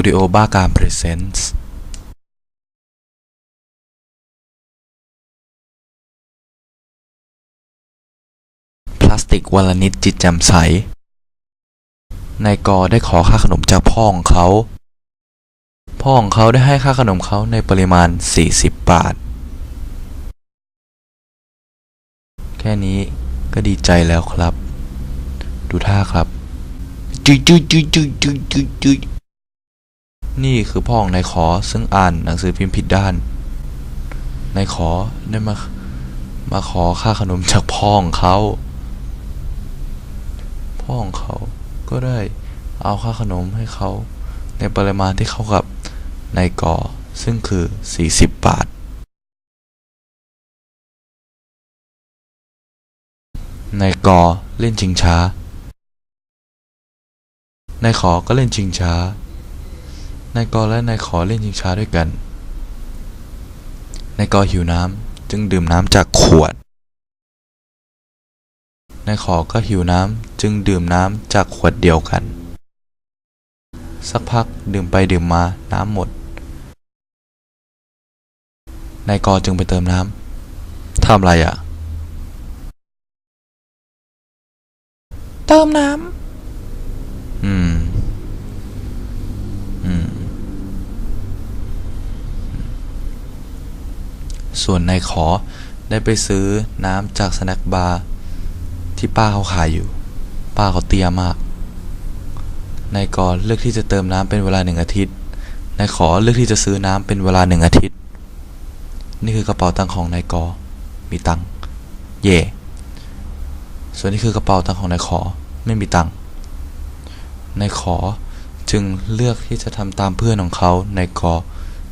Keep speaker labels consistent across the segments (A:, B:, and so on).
A: ตูดิโอบ้าการพรีเซนส์พลาสติกวันละนิดจิตแจ่มใส นายกอได้ขอค่าขนมจากพ่อของเขา พ่อของเขาได้ให้ค่าขนมเขาในปริมาณ 40 บาท แค่นี้ก็ดีใจแล้วครับ ดูท่าครับจุยจุยจุยจุยจุยจุยจุย นี่คือพ่อของนายขอซึ่งอ่านหนังสือพิมพ์ผิดด้านนายขอได้มามาขอค่าขนมจากพ่อของเขา พ่อของเขาก็ได้เอาค่าขนมให้เขา ในปริมาณที่เข้ากับนายกอซึ่งคือ 40 บาท นายกอเล่นชิงช้านายขอก็เล่นชิงช้า นายกอและนายขอเล่นชิงช้าด้วยกัน นายกอหิวน้ำจึงดื่มน้ำจากขวด นายขอก็หิวน้ำจึงดื่มน้ำจากขวดเดียวกัน สักพักดื่มไปดื่มมาน้ำหมด นายกอจึงไปเติมน้ำทำอะไรอะ เติมน้ำ อืม อืม ส่วนนายขอได้ไปซื้อน้ำจากสแน็คบาร์ที่ป้าเขาขายอยู่ ป้าเขาเตี้ยมาก นายกอเลือกที่จะเติมน้ำเป็นเวลาหนึ่งอาทิตย์ นายขอเลือกที่จะซื้อน้ำเป็นเวลาหนึ่งอาทิตย์ นี่คือกระเป๋าตังค์ของนายกอ มีตังค์ เย่ ส่วนนี้คือกระเป๋าตังค์ของนายขอ ไม่มีตังค์ นายขอจึงเลือกที่จะทำตามเพื่อนของเขาในกอ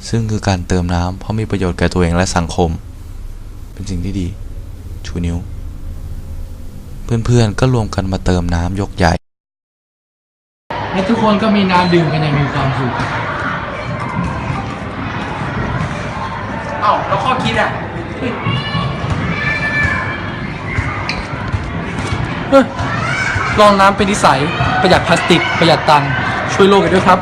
A: ซึ่งคือการเติมน้ำเพราะมีประโยชน์แก่ตัวเองและสังคม เป็นสิ่งที่ดี ชูนิ้ว เพื่อนๆก็รวมกันมาเติมน้ำยกใหญ่
B: และทุกคนก็มีน้ำดื่มกันอย่างมีความสุขเอ้าแล้วข้อคิดอะเฮ้ยเฮ้ยลองน้ำเป็นนิสัย ประหยัดพลาสติก ประหยัดตังค์ช่วยโลกกันด้วยครับ